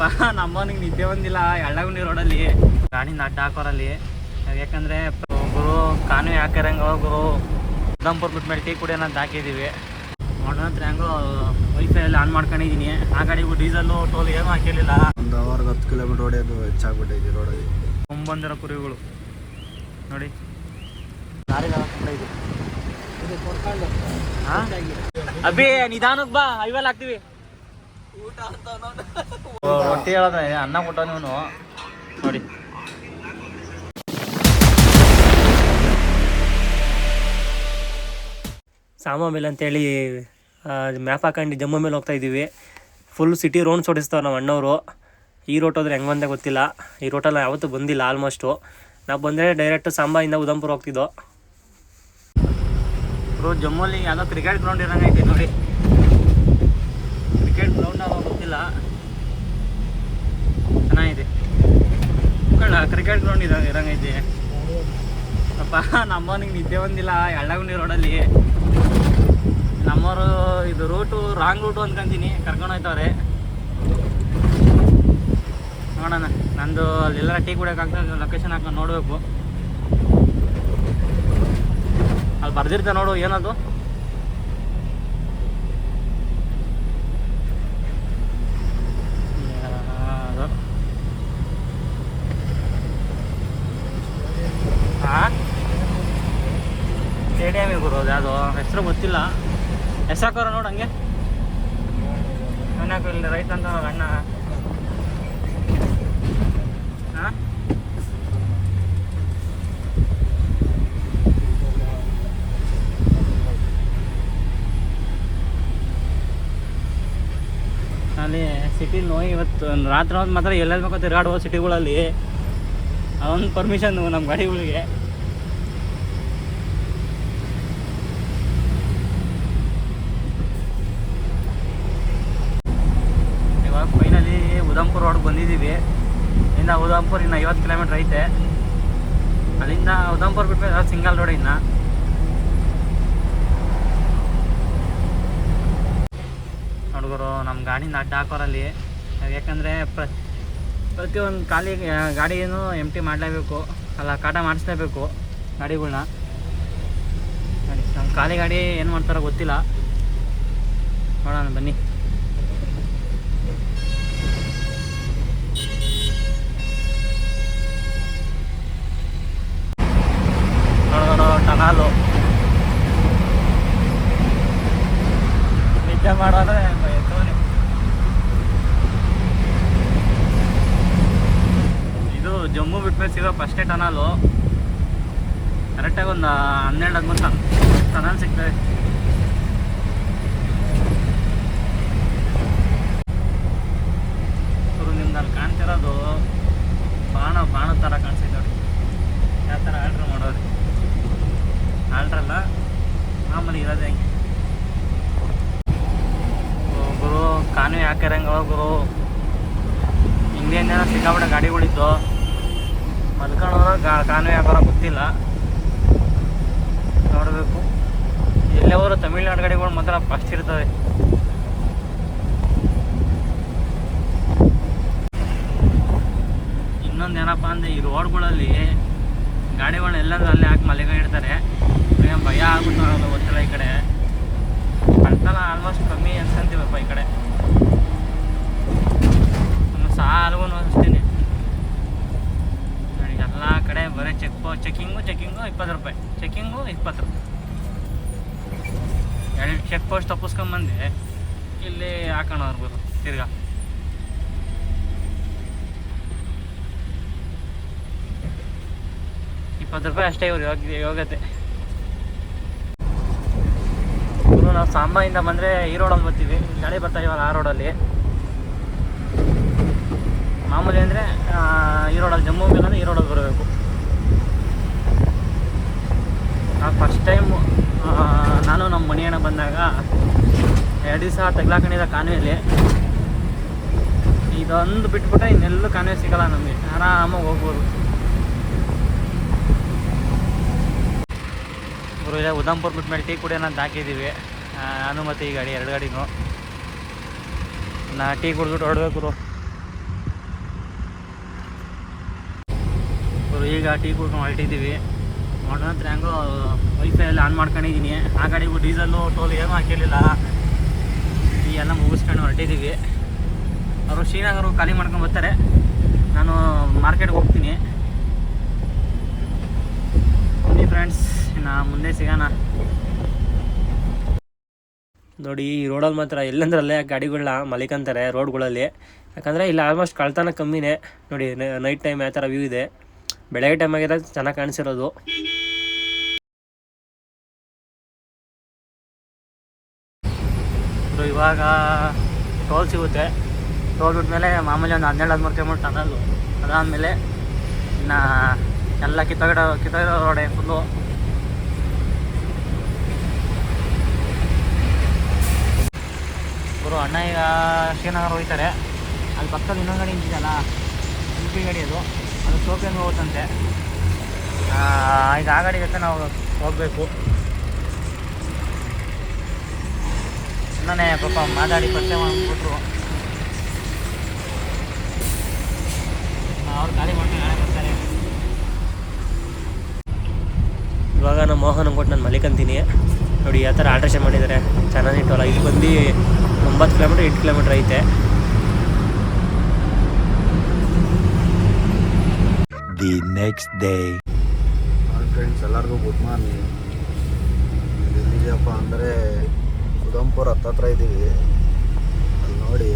ಅಪ್ಪ ನಮ್ಮನಿಗೆ ನಿದ್ದೆ ಬಂದಿಲ್ಲ ಎಳ್ಳಗುಂಡಿ ರೋಡಲ್ಲಿ. ಗಾಡಿ ನಡ್ಡ ಹಾಕೋರಲ್ಲಿ. ಯಾಕಂದರೆ ಗುರು ಕಾನು ಹಾಕಿರಂಗ ಗುರು. ಉದಂಪುರ್ ಬಿಟ್ಮೇಲೆ ಟೀ ಕುಡಿಯೋಣ ಅಂತ ಹಾಕಿದ್ದೀವಿ ಹತ್ರ ವೈಫೈ ಎಲ್ಲ ಆನ್ ಮಾಡ್ಕೊಂಡಿದ್ದೀನಿ ಆ ಗಾಡಿಗೂ ಡೀಸೆಲ್ಲು ಟೋಲ್ ಏನೂ ಹಾಕಿರಲಿಲ್ಲ. ಒಂದು ಅವರ್ಗೆ ಹತ್ತು ಕಿಲೋಮೀಟರ್ ಹೊಡೆಯೋದು ಹೆಚ್ಚಾಗ್ಬಿಟ್ಟೈತಿ ರೋಡಲ್ಲಿ. ತುಂಬಂದಿರೋ ಕುರಿಗಳು. ನೋಡಿ. ಕೂಡ? ಅಭಿ ನಿಧಾನಕ್ಕೆ ಬಾ. ಐವೆಲ್ಲ ಹಾಕ್ತಿವಿ. ರೊಟ್ಟಿ ಹೇಳದ ಅನ್ನ ಕೊಟ್ಟ ನೀವು ನೋಡಿ. ಸಾಮ ಮೇಲೆ ಅಂತೇಳಿ ಮ್ಯಾಪ್ ಹಾಕೊಂಡು ಜಮ್ಮು ಮೇಲೆ ಹೋಗ್ತಾ ಇದ್ದೀವಿ. ಫುಲ್ ಸಿಟಿ ರೌಂಡ್ಸ್ ಓಡಿಸ್ತಾವೆ ನಮ್ಮ ಅಣ್ಣವರು. ಈ ರೋಟ್ ಹೋದ್ರೆ ಹೆಂಗೆ ಬಂದೆ ಗೊತ್ತಿಲ್ಲ. ಈ ರೋಟಲ್ಲಿ ಯಾವತ್ತೂ ಬಂದಿಲ್ಲ ಆಲ್ಮೋಸ್ಟು ನಾವು ಬಂದರೆ ಡೈರೆಕ್ಟ್ ಸಾಂಬಾಯಿಂದ ಉದಂಪುರ ಹೋಗ್ತಿದ್ದೋ ಬ್ರೋ ಜಮ್ಮಲ್ಲಿ ಯಾವುದೋ ಕ್ರಿಕೆಟ್ ಗ್ರೌಂಡ್ ಇರೋಂಗೈತೆ ನೋಡಿ. ಗ್ರೌಂಡ್ ಗೊತ್ತಿಲ್ಲ. ಚೆನ್ನಾಗಿದೆ. ಕ್ರಿಕೆಟ್ ಗ್ರೌಂಡ್ ಇದೆ ಇರಂಗೈತೆ. ಅಪ್ಪ ನಮ್ಮನಿಗೆ ನಿದ್ದೆ ಬಂದಿಲ್ಲ ಎಳ್ಳಗುಂಡಿ ರೋಡಲ್ಲಿ ನಮ್ಮವರು ಇದು ರೂಟು ರಾಂಗ್ ರೂಟು ಅಂದ್ಕೊಂತೀನಿ ಕರ್ಕೊಂಡು ಹೋಯ್ತವ್ರೆ. ನೋಡೋಣ. ನಂದು ಅಲ್ಲೆಲ್ಲ ಟೀ ಕುಡಿಯೋಕ್ಕಾಗ್ತದೆ ಲೊಕೇಶನ್ ಹಾಕೊಂಡು ನೋಡಬೇಕು. ಅಲ್ಲಿ ಬರ್ದಿರ್ತೆ ನೋಡು, ಏನದು ಯಾವ್ದು? ಆ? ಸ್ಟೇಡಿಯಂ ಬರೋದು, ಯಾವುದು? ಹೆಸರು ಗೊತ್ತಿಲ್ಲ. ಹೆಸರು ನೋಡು ಹಂಗೆ. ಹಾಕು ಇಲ್ಲಿ ರೈತ ಅಂತ ಅಣ್ಣ. ಹಾಂ? ಅಲ್ಲಿ ಸಿಟಿ ನೋಯಿ ಇವತ್ತು, ರಾತ್ರಿ ಮಾತ್ರ ಎಲ್ಲೆಲ್ಲಿ ಬೇಕೋ ತಿರುಗಾಡುವ ಸಿಟಿಗಳಲ್ಲಿ ಅವನ್ ಪರ್ಮಿಷನ್ ನಮ್ಮ ಗಾಡಿಗಳಿಗೆ ಇವಾಗ ಫೈನಲಿ ಉದಂಪುರ್ ರೋಡ್ ಬಂದಿದ್ದೀವಿ ಇನ್ನು ಉದಂಪುರ್ ಇನ್ನು ಐವತ್ತು ಕಿಲೋಮೀಟ್ರ್ ಐತೆ. ಅಲ್ಲಿಂದ ಉದಂಪುರ್ ಬಿಟ್ಮೇಲೆ ಸಿಂಗಲ್ ರೋಡ್ ಇನ್ನು. ಹುಡುಗರು ನಮ್ಮ ಗಾಡಿನ ಅಡ್ಡ ಹಾಕೋರಲ್ಲಿ. ಯಾಕಂದರೆ ಪ್ರ, ಪ್ರತಿಯೊಂದು ಖಾಲಿ ಗಾಡಿಯೂ ಎಂ ಟಿ ಮಾಡಲೇಬೇಕು. ಅಲ್ಲ, ಕಾಟ ಮಾಡಿಸ್ಲೇಬೇಕು ಗಾಡಿಗಳ್ನ. ನಮ್ಮ ಖಾಲಿ ಗಾಡಿ ಏನು ಮಾಡ್ತಾರೋ ಗೊತ್ತಿಲ್ಲ. ನೋಡೋಣ, ಬನ್ನಿ ನೋಡೋಣ ಟನಾಲು ನಿದ್ದೆ ಮಾಡೋದ್ರೆ ಎತ್ತೋನೆ ಇದು ಜಮ್ಮು ಬಿಟ್ಮೇಲೆ ಟನಲು ಕರೆಕ್ಟಾಗಿ ಒಂದು ಹನ್ನೆರಡು ಹದಿಮೂರು ಟನಲ್ ಸಿಗ್ತದೆ. ಗುರು ನಿಮ್ದು ಅಲ್ಲಿ ಕಾಣ್ತಿರೋದು ಬಾಣ ಬಾಣ ಥರ ಕಾಣಿಸ್ತೈತೆ ನೋಡಿ. ಯಾವ ಥರ ಆರ್ಡ್ರ್ ಮಾಡೋರಿ ಆರ್ಡ್ರಲ್ಲ ಮಾಮೂಲಿ ಇರೋದೇ ಹೆಂಗೆ. ಗುರು ಕಾನೂನು ಹಾಕಿರಂಗ ಗುರು. ಹಿಂಗೇನೇನೋ ಸಿಕ್ಕಾಬಿಟ್ಟೆ ಗಾಡಿಗಳಿದ್ದು. ಮಲ್ಕೊಂಡವ್ರ ಗಾ ಕಾನೂನು ಹಾಕೋರ ಗೊತ್ತಿಲ್ಲ. ನೋಡಬೇಕು. ಎಲ್ಲೇ ಹೋದ್ರು ತಮಿಳ್ನಾಡು ಗಾಡಿಗಳು ಮಾತ್ರ ಫಸ್ಟ್ ಇರ್ತವೆ. ಇನ್ನೊಂದು ಏನಪ್ಪ ಅಂದರೆ ಈ ರೋಡ್ಗಳಲ್ಲಿ ಗಾಡಿಗಳನ್ನ ಎಲ್ಲರೂ ಅಲ್ಲೇ ಹಾಕಿ ಮಲೆಗ ಇಡ್ತಾರೆ. ಏನ್ ಭಯ ಆಗುತ್ತೆ ಗೊತ್ತಿಲ್ಲ ಈ ಕಡೆ. ಕಳ್ತನ ಆಲ್ಮೋಸ್ಟ್ ಕಮ್ಮಿ ಅನ್ಸಂತೀವಪ್ಪ ಈ ಕಡೆ. ಸಾಲ್ಗೂ ಅನಿಸ್ತೀನಿ. ಎಲ್ಲ ಕಡೆ ಬರೀ ಚೆಕ್ ಚೆಕಿಂಗು ಚೆಕಿಂಗು ಇಪ್ಪತ್ತು ರೂಪಾಯಿ. ಚೆಕ್ಕಿಂಗು ಇಪ್ಪತ್ತು ರೂಪಾಯಿ. ಎರಡು ಚೆಕ್ ಪೋಸ್ಟ್ ತಪ್ಪಿಸ್ಕೊಂಬಂದು, ಇಲ್ಲಿ ಹಾಕೋಣವ್ರು ತಿರ್ಗಾ. ಇಪ್ಪತ್ತು ರೂಪಾಯಿ ಅಷ್ಟೇ ಇವ್ರು ಯೋಗ ಯೋಗ್ಯತೆ. ಇವರು ನಾವು ಸಾಂಬಾಯಿಂದ ಬಂದರೆ ಈ ರೋಡಲ್ಲಿ ಬರ್ತೀವಿ. ಗಾಡಿ ಬರ್ತಾ ಇವಾಗ ಆ ರೋಡಲ್ಲಿ ಮಾಮೂಲಿ ಅಂದರೆ ಈರೋಡಲ್ಲಿ ರೋಡಲ್ಲಿ ಜಮ್ಮು ಹೋಗ್ಬೇಕಂದ್ರೆ ಈರೋಡಲ್ಲಿ ರೋಡಲ್ಲಿ ಬರಬೇಕು ಫಸ್ಟ್ ಟೈಮು ನಾನು ನಮ್ಮ ಮನೆಯಣ್ಣ ಬಂದಾಗ ಎರಡು ದಿವಸ ತಗ್ಲಾಕೊಂಡಿದ್ದ ಕಾನ್ವೆಯಲ್ಲಿ. ಇದೊಂದು ಬಿಟ್ಬಿಟ್ರೆ ಇನ್ನೆಲ್ಲೂ ಕಾನ್ವೆ ಸಿಗಲ್ಲ ನಮಗೆ. ಆರಾಮಾಗಿ ಹೋಗ್ಬೋದು. ಇಲ್ಲ ಉದಂಪುರ್ ಬಿಟ್ಮೇಲೆ ಟೀ ಕುಡಿಯೋಣ ಹಾಕಿದ್ದೀವಿ. ನಾನು ಮತ್ತು ಈ ಗಾಡಿ, ಎರಡು ಗಾಡಿನೂ. ನಾ ಟೀ ಕುಡಿದ್ಬಿಟ್ಟು ಹೊರಡ್ಬೇಕು ಗುರು ಇವರು ಈಗ ಟೀ ಕುಡ್ಕೊಂಡು ಹೊರಟಿದ್ದೀವಿ. ನಂತರ ಹೆಂಗೋ ವೈಫೈ ಎಲ್ಲ ಆನ್ ಮಾಡ್ಕೊಂಡಿದ್ದೀನಿ. ಆ ಗಾಡಿಗೂ ಡೀಸೆಲ್ಲು ಟೋಲ್ ಏನೂ ಹಾಕಿರಲಿಲ್ಲ. ಈ ಎಲ್ಲ ಮುಗಿಸ್ಕೊಂಡು ಹೊರಟಿದ್ದೀವಿ. ಅವರು ಶ್ರೀನಗರ ಖಾಲಿ ಮಾಡ್ಕೊಂಡು ಬರ್ತಾರೆ. ನಾನು ಮಾರ್ಕೆಟ್ಗೆ ಹೋಗ್ತೀನಿ. ಬನ್ನಿ ಫ್ರೆಂಡ್ಸ್ ನಾ ಮುಂದೆ ಸಿಗೋಣ. ನೋಡಿ, ಈ ರೋಡಲ್ಲಿ ಮಾತ್ರ ಎಲ್ಲಂದ್ರಲ್ಲೇ ಗಾಡಿಗಳನ್ನ ಮಲಿಕಂತಾರೆ ರೋಡ್ಗಳಲ್ಲಿ ಯಾಕಂದರೆ ಇಲ್ಲಿ ಆಲ್ಮೋಸ್ಟ್ ಕಳ್ತನ ಕಮ್ಮಿನೇ. ನೋಡಿ ನೈಟ್ ಟೈಮ್ ಯಾವ ಥರ ವ್ಯೂ ಇದೆ. ಬೆಳಗ್ಗೆ ಟೈಮ್ ಚೆನ್ನಾಗಿ ಕಾಣಿಸಿರೋದು. ಇವಾಗ ಟೋಲ್ ಸಿಗುತ್ತೆ. ಟೋಲ್ ಬಿಟ್ಟಮೇಲೆ ಮಾಮೂಲಿ ಒಂದು ಹನ್ನೆರಡು ಹದಿಮೂರು ಕಿಲೋಮೀಟ್ರ್ ಟನಲ್ಲು ಅದಾದಮೇಲೆ ಇನ್ನು ಎಲ್ಲ ಕಿತ್ತಗಡ ಕಿತ್ತಗಡ ರೋಡೆ ಫುಲ್ಲು ಗುರು ಅಣ್ಣ ಈಗ ಶ್ರೀನಗರ ಹೋಗ್ತಾರೆ. ಅಲ್ಲಿ ಪಕ್ಕದಲ್ಲಿ ಇನ್ನೊಂದು ಗಾಡಿ ನಿಂತಿದೆಯಲ್ಲ ಉಡುಪಿ ಗಾಡಿ ಅದು. ಅದು ಸೋಪಿಯಂಗೆ ಹೋಗುತ್ತಂತೆ ಇದು ಆ ಗಾಡಿ ಜೊತೆ ನಾವು ಹೋಗಬೇಕು. ನಾನೇ ಪಾಪ ಮಾತಾಡಿ ಪರಿಚಯ ಮಾಡಿಬಿಟ್ರು. ಅವ್ರು ಖಾಲಿ ಮಾಡ್ಕೊಂಡು ನಾಳೆ ಬರ್ತಾರೆ. ಇವಾಗ ನಮ್ಮ ಮೋಹನ್ ಕೊಟ್ಟು ನಾನು ಮಲಿಕಂತೀನಿ. ನೋಡಿ ಯಾವ ಥರ ಆಲ್ಟ್ರೇಷನ್ ಮಾಡಿದ್ದಾರೆ. ಚೆನ್ನಾಗಿಟ್ಟವಲ್ಲ ಇದು ಬಂದು ಒಂಬತ್ತು ಕಿಲೋಮೀಟ್ರ್ ಎಂಟು ಕಿಲೋಮೀಟ್ರ್ ಐತೆ. The next day. Hi friends ಎಲ್ಲರಿಗೂ ಗುಡ್ ಮಾರ್ನಿಂಗ್ ಎಲ್ಲಿದೆಯಪ್ಪ ಅಂದರೆ ಉದಂಪುರ ಹತ್ತತ್ರ ಇದ್ದೀವಿ ಅಲ್ಲಿ ನೋಡಿ,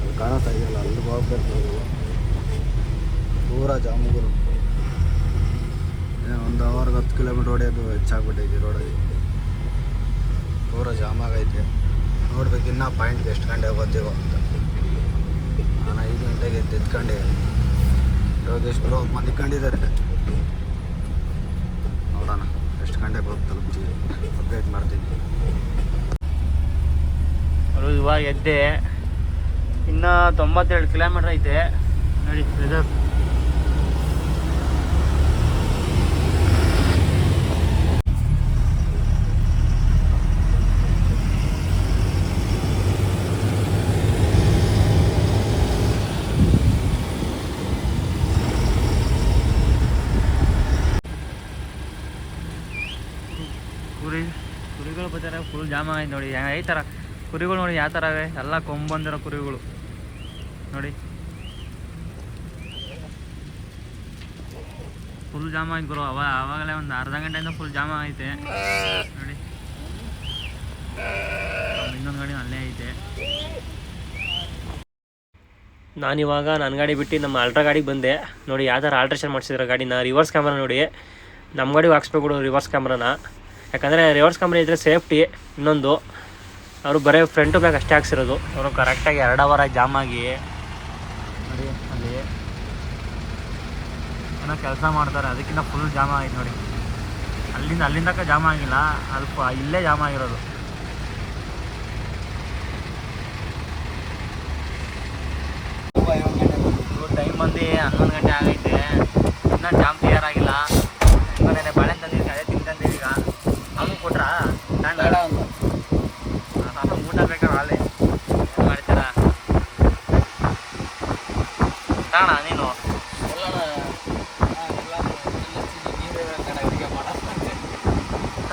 ಅಲ್ಲಿ ಕಾಣಿಸ್ತಾ ಇದೆಯಲ್ಲ ಅಲ್ಲಿ ಹೋಗ್ಬೇಕು ನಾವು. ಪೂರ ಜಾಮುಗುರು. ಒಂದು ಅವರ್ಗೆ ಹತ್ತು ಕಿಲೋಮೀಟ್ರ್ ಹೊಡೆಯೋದು ಹೆಚ್ಚಾಗ್ಬಿಟ್ಟೈತಿ ರೋಡಲ್ಲಿ ಪೂರ ಜಾಮ್ ಆಗೈತೆ. ನೋಡ್ಬೇಕು ಇನ್ನೂ ಪಾಯಿಂಟ್ಗೆ ಎಷ್ಟು ಗಂಟೆಗೆ ಬರ್ತೀವೋ ಅಂತ. ನಾನು ಐದು ಗಂಟೆಗೆ ಎದ್ದು ಯೋಗೇಶ್ ಬ್ರೋ ಮಲಿಕೊಂಡಿದ್ದಾರೆ. ನೋಡೋಣ, ಎಷ್ಟು ಗಂಟೆಗೆ ಹೋಗಿ ತಲುಪ್ತೀವಿ ಅಪ್ಡೇಟ್ ಮಾಡ್ತೀನಿ. ಇವಾಗ ಎದ್ದೆ, ಇನ್ನೂ ತೊಂಬತ್ತೆರಡು ಕಿಲೋಮೀಟ್ರ್ ಐತೆ. ನೋಡಿ ವೆದರ್ ಕುರಿ ಕುರಿಗಳು ಬರ್ತಾರೆ ಫುಲ್ ಜಾಮ ನೋಡಿ. ಈ ಥರ ಕುರಿಗಳು ನೋಡಿ, ಯಾವ ಥರ ಇವೆ? ಎಲ್ಲ ಕೊಂಬಂದಿರೋ ಕುರಿಗಳು. ನೋಡಿ. ಫುಲ್ ಜಾಮ ಆಯ್ತು ಗುರು. ಅವ ಅವಾಗಲೇ ಒಂದು ಅರ್ಧ ಗಂಟೆಯಿಂದ ಫುಲ್ ಜಾಮ ಐತೆ. ನೋಡಿ. ಇನ್ನೊಂದು ಗಾಡಿ ಅಲ್ಲೇ ಐತೆ. ನಾನಿವಾಗ ನನ್ನ ಗಾಡಿ ಬಿಟ್ಟು ನಮ್ಮ ಅಲ್ಟ್ರಾ ಗಾಡಿಗೆ ಬಂದೆ. ನೋಡಿ, ಯಾವ ಥರ ಆಲ್ಟ್ರೇಷನ್ ಮಾಡಿಸಿದ್ರೆ ಗಾಡಿನ? ರಿವರ್ಸ್ ಕ್ಯಾಮ್ರಾ ನೋಡಿ. ನಮ್ಮ ಗಾಡಿ ಹಾಕ್ಸ್ಬೇಕು ರಿವರ್ಸ್ ಕ್ಯಾಮ್ರಾನ ಯಾಕಂದರೆ ರಿವರ್ಸ್ ಕಂಪ್ನಿ ಇದ್ದರೆ ಸೇಫ್ಟಿ ಇನ್ನೊಂದು. ಅವರು ಬರೀ ಫ್ರಂಟು ಬ್ಯಾಗ್ ಅಷ್ಟೇ ಹಾಕ್ಸಿರೋದು. ಅವರು ಕರೆಕ್ಟಾಗಿ ಎರಡು ಅವರ್ ಜಾಮ್ ಆಗಿ ನೋಡಿ ಅಲ್ಲಿ ಏನೋ ಕೆಲಸ ಮಾಡ್ತಾರೆ. ಅದಕ್ಕಿಂತ ಫುಲ್ ಜಾಮ ಆಗಿದೆ ನೋಡಿ. ಅಲ್ಲಿಂದ ಅಲ್ಲಿಂದ ಜಾಮ ಆಗಿಲ್ಲ. ಅಲ್ಪ ಇಲ್ಲೇ ಜಾಮ ಆಗಿರೋದು. ಟೈಮ್ ಬಂದು ಹನ್ನೊಂದು ಗಂಟೆ ಆಗೈತೆ ಇನ್ನೂ ಜಾಮ್ ಕ್ಲಿಯರ್ ಆಗಿಲ್ಲ ನೆನೆ ಬಾಳೆ ತಂದಿದ್ದೀನಿ ಅದೇ ತಿನ್ಕಂತೀವಿ ಈಗ ಅವ್ನು ಕೊಟ್ರಾ ಬೇಡ ಊಟ ಬೇಕಾ ಹಾಲೆ ಏನು ಮಾಡ್ತೀರಾ ಕಾಣ ನೀನು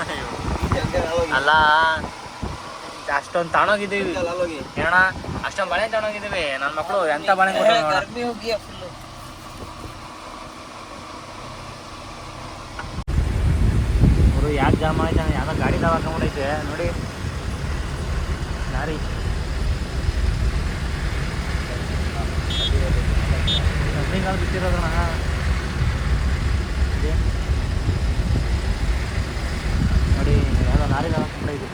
ಅಯ್ಯೋ. ಅಲ್ಲ. ಅಷ್ಟೊಂದು ತಗೊಂಡೋಗಿದ್ದೀವಿ ಏನ ಅಷ್ಟೊಂದು ಬಳೆ ತಗೊಂಡೋಗಿದ್ದೀವಿ ನನ್ನ ಮಕ್ಕಳು ಎಂತ ಬಳೆ ಕೊಟ್ಟು ಅವರು ಯಾಕೆ ಜಾಮ್ ಆಯ್ತು ಯಾವ್ದೋ ಗಾಡಿ ಹಾಕೊಂಡೈತೆ ನೋಡಿ. ಲಾರಿ ಬಿಟ್ಟಿರೋದಣ್ಣ ಇದೆ. ನೋಡಿ ಯಾವುದೋ ಲಾರಿ ಹಾಕೊಂಡೈತೆ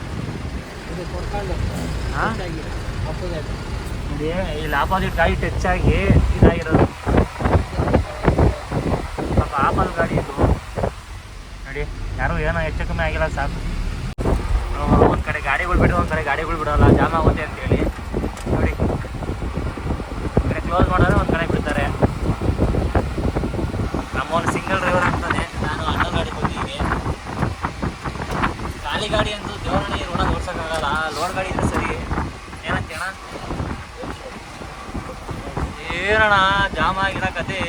ಹಾಂ ನೋಡಿ ಇಲ್ಲಿ ಆಪೋಸಿಟ್ ಗಾಡಿ ಟಚ್ ಆಗಿ ಇದಾಗಿರೋದು. ಪಾಪ ಆಪಲ್ ಗಾಡಿ ಇದು. ನೋಡಿ, ಯಾರು ಏನೋ ಹೆಚ್ಚು ಕಮ್ಮಿ ಆಗಿಲ್ಲ ಸಾಕು. ಒಂದು ಕಡೆ ಗಾಡಿಗಳು ಬಿಡೋ, ಒಂದು ಕಡೆ ಗಾಡಿಗಳು ಬಿಡೋಲ್ಲ, ಜಾಮ್ ಆಗುತ್ತೆ ಅಂತೇಳಿ. ನೋಡಿ. ಒಂದು ಕಡೆ ಕ್ಲೋಸ್ ಮಾಡಿದ್ರೆ ಒಂದು ಕಡೆ ಬಿಡ್ತಾರೆ. ನಮ್ಮ ಒಂದು ಸಿಂಗಲ್ ಡ್ರೈವರ್ ಅಂತಾನೆ ನಾನು ಅಣ್ಣ ಗಾಡಿ ಬಂದಿದ್ದೀನಿ. ಖಾಲಿ ಗಾಡಿ ಅಂತೂ ದೇವರಣ್ಣ ರೋಡಲ್ಲಿ ಓಡ್ಸೋಕ್ಕಾಗಲ್ಲ ಲೋಡ್ ಗಾಡಿ ಏನಣ್ಣ ಜಾಮ್ ಆಗಿರೋ ಕತೆ.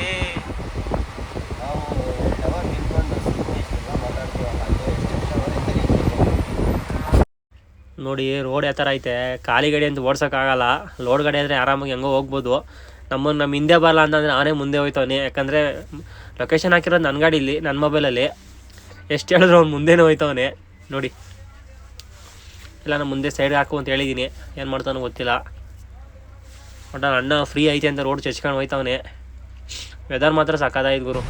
ನೋಡಿ ರೋಡ್ ಯಾವ ಥರ ಐತೆ? ಖಾಲಿ ಗಾಡಿ ಅಂತ ಓಡ್ಸೋಕ್ಕಾಗಲ್ಲ ಲೋಡ್ ಗಾಡಿ ಅಂದರೆ ಆರಾಮಾಗಿ ಹೆಂಗೋ ಹೋಗ್ಬೋದು. ನಮ್ಮನ್ನು ನಮ್ಮ ಹಿಂದೆ ಬರಲ್ಲ ಅಂತಂದರೆ ನಾನೇ ಮುಂದೆ ಹೋಯ್ತವನಿ. ಯಾಕಂದರೆ ಲೊಕೇಶನ್ ಹಾಕಿರೋದು ನನ್ನ ಗಾಡಿ ಇಲ್ಲಿ ನನ್ನ ಮೊಬೈಲಲ್ಲಿ ಎಷ್ಟು ಹೇಳಿದ್ರು ಅವ್ನು ಮುಂದೆನೇ ಹೋಯ್ತವನೆ. ನೋಡಿ. ಇಲ್ಲ ನಾನು ಮುಂದೆ ಸೈಡ್ಗೆ ಹಾಕು ಅಂತ ಹೇಳಿದ್ದೀನಿ ಏನು ಮಾಡ್ತಾನೋ ಗೊತ್ತಿಲ್ಲ. ಒಟ್ಟು ನನ್ನ ಅಣ್ಣ ಫ್ರೀ ಐತೆ ಅಂತ ರೋಡ್ ಚಚ್ಕೊಂಡು ಹೋಯ್ತವನೆ. ವೆದರ್ ಮಾತ್ರ ಸಾಕಾದಾಯ್ತು ಗುರು.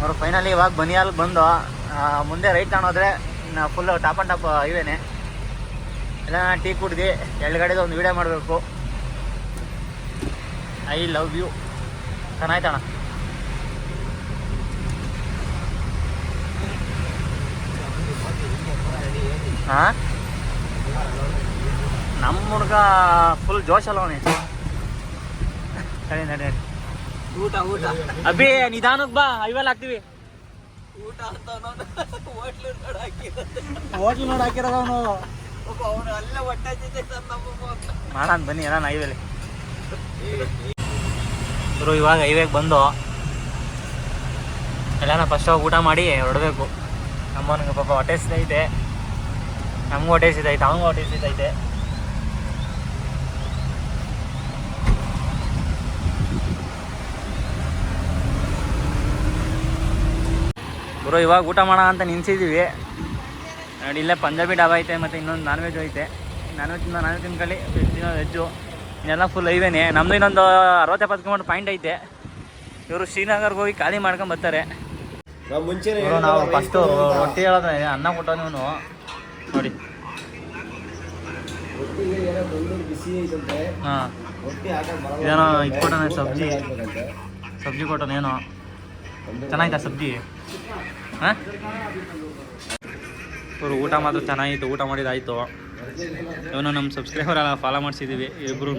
ಅವರು ಫೈನಲಿ ಇವಾಗ ಬನಿಯಾಲ್ ಬಂದು ಮುಂದೆ ರೈಟ್ ಇನ್ನು ಫುಲ್ ಟಾಪ್ ಆ್ಯಂಡ್ ಟಾಪ್ ಇವೇನೆ ಎಲ್ಲ ಟೀ ಕುಡ್ದು ಎಳ್ಗಡೆದು ಒಂದು ವಿಡಿಯೋ ಮಾಡಬೇಕು. ಐ ಲವ್ ಯು ಚೆನ್ನಾಯ್ತಣ್ಣ ಹಾಂ ನಮ್ಮ ಹುಡುಗ ಫುಲ್ ಜೋಶ್ ಅಲ್ಲವನೇ ಸರಿ ನಡಿ ಊಟ ಊಟ. ಅಭಿ ನಿಧಾನಕ್ಕೆ ಬಾ ಐವಲ್ ಹಾಕ್ತೀವಿ. ಊಟ ಅಂತ ಹೋಟ್ಲು ನೋಡಿ ಹಾಕಿ ಹೋಟ್ಲ್ ನೋಡಿ ಹಾಕಿರೋದವನು ಅವನು. ಅಲ್ಲೇ ಹೊಟ್ಟೆ ಮಾಡೋಣ ಬನ್ನಿ ಎಲ್ಲ ಹೈವೇಲಿ ಗುರು ಇವಾಗ ಹೈವೇಗೆ ಬಂದು ಎಲ್ಲಾನ ಫಸ್ಟ್ ಹೋಗಿ ಊಟ ಮಾಡಿ ಹೊರಡಬೇಕು ಅಮ್ಮನಿಗೆ ಪಾಪ ಹೊಟ್ಟೆ ಸಿದೈತೆ ನಮಗೂ ಹೊಟ್ಟೆ ಸಿದೈತೆ ಅವನಿಗೂ ಹೊಟ್ಟೆ ಸಿದೈತೆ ಗುರು ಇವಾಗ ಊಟ ಮಾಡೋಣ ಅಂತ ನಿನ್ಸಿದ್ದೀವಿ ನೋಡಿ ಇಲ್ಲೇ ಪಂಜಾಬಿ ಡಾಬಾ ಐತೆ ಮತ್ತು ಇನ್ನೊಂದು ನಾನ್ ವೆಜ್ ಐತೆ. ನಾನ್ ವೆಜ್ ನಾನ್ ವೆಜ್ ತಿನ್ಕೊಳ್ಳಿ ವೆಜ್ ತಿನ್ನೋ ವೆಜ್ಜು ಇನ್ನೆಲ್ಲ ಫುಲ್ ಐವೇನೆ ನಮ್ಮದು ಇನ್ನೊಂದು ಅರವತ್ತು ಎಪ್ಪತ್ತು ಕಿಲೋಮೀಟ್ರ್ ಪಾಯಿಂಟ್ ಐತೆ. ಇವರು ಶ್ರೀನಗರ್ಗೆ ಹೋಗಿ ಖಾಲಿ ಮಾಡ್ಕೊಂಡು ಬರ್ತಾರೆ. ನಾವು ಫಸ್ಟು ರೊಟ್ಟಿ ಹೇಳೋದ್ರೆ ಅನ್ನ ಕೊಟ್ಟ ನೀವು ನೋಡಿ. ಏನೋ ಹಾಂ. ಇದೇನೋ ಇದು ಕೊಟ್ಟೋನೆ ಸಬ್ಜಿ. ಸಬ್ಜಿ ಕೊಟ್ಟನೇನೋ ಚೆನ್ನಾಯ್ತಾ ಸಬ್ಜಿ? ಹಾಂ? ಇವರು ಊಟ ಮಾತ್ರ ಚೆನ್ನಾಗಿತ್ತು ಊಟ ಮಾಡಿದಾಯ್ತು. ಇವನು ನಮ್ಮ ಸಬ್ಸ್ಕ್ರೈಬರ್ ಎಲ್ಲ ಫಾಲೋ ಮಾಡಿಸಿದ್ದೀವಿ ಇಬ್ರು